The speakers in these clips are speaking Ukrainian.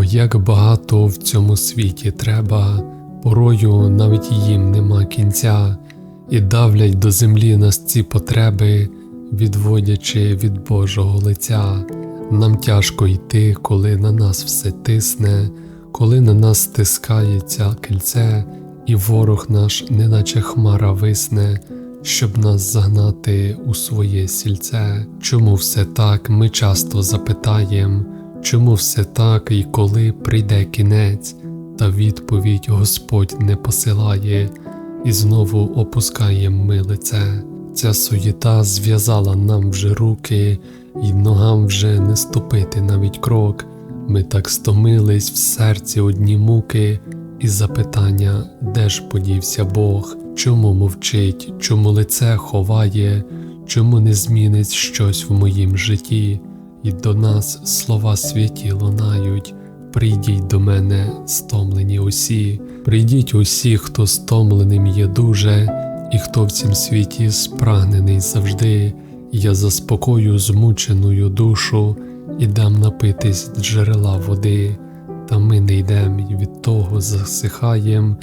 О, як багато в цьому світі треба, порою навіть їм нема кінця, і давлять до землі нас ці потреби, відводячи від Божого лиця. Нам тяжко йти, коли на нас все тисне, коли на нас стискається кільце, і ворог наш, неначе хмара висне, щоб нас загнати у своє сільце. Чому все так ми часто запитаєм, чому все так і коли прийде кінець, та відповідь Господь не посилає, і знову опускаєм ми лице. Ця суєта зв'язала нам вже руки, і ногам вже не ступити навіть крок. Ми так стомились в серці одні муки, і запитання, де ж подівся Бог, чому мовчить, чому лице ховає, чому не змінить щось в моїм житті, і до нас слова святі лунають. Прийдіть до мене, стомлені усі, прийдіть усі, хто стомленим є дуже, і хто в цім світі спрагнений завжди, я заспокою змученую душу і дам напитись джерела води, та ми не йдем і від того засихаєм,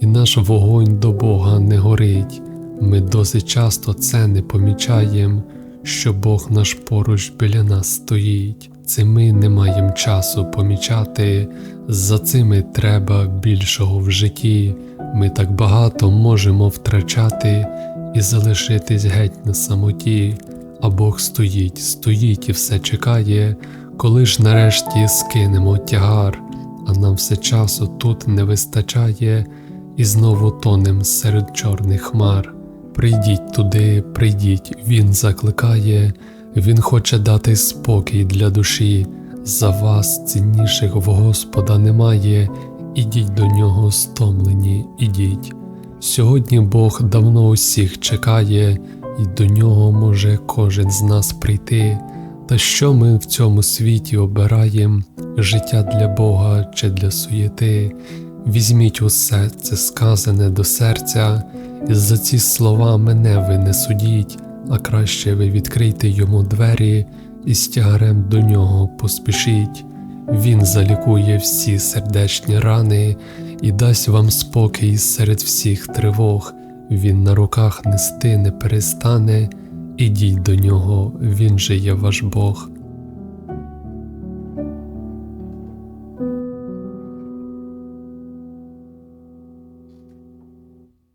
і наш вогонь до Бога не горить. Ми досить часто це не помічаєм, що Бог наш поруч біля нас стоїть. Це ми не маємо часу помічати, за цими треба більшого в житті. Ми так багато можемо втрачати і залишитись геть на самоті, а Бог стоїть, стоїть і все чекає, коли ж нарешті скинемо тягар, а нам все часу тут не вистачає, і знову тонем серед чорних хмар. Прийдіть туди, прийдіть, Він закликає, Він хоче дати спокій для душі. За вас цінніших в Господа немає, ідіть до нього стомлені, ідіть. Сьогодні Бог давно усіх чекає, і до нього може кожен з нас прийти. Та що ми в цьому світі обираєм життя для Бога чи для суєти? Візьміть усе це сказане до серця, і за ці слова мене ви не судіть, а краще ви відкрийте йому двері і з тягарем до нього поспішіть. Він залікує всі сердечні рани і дасть вам спокій серед всіх тривог. Він на руках нести не перестане, ідіть до нього, він же є ваш Бог.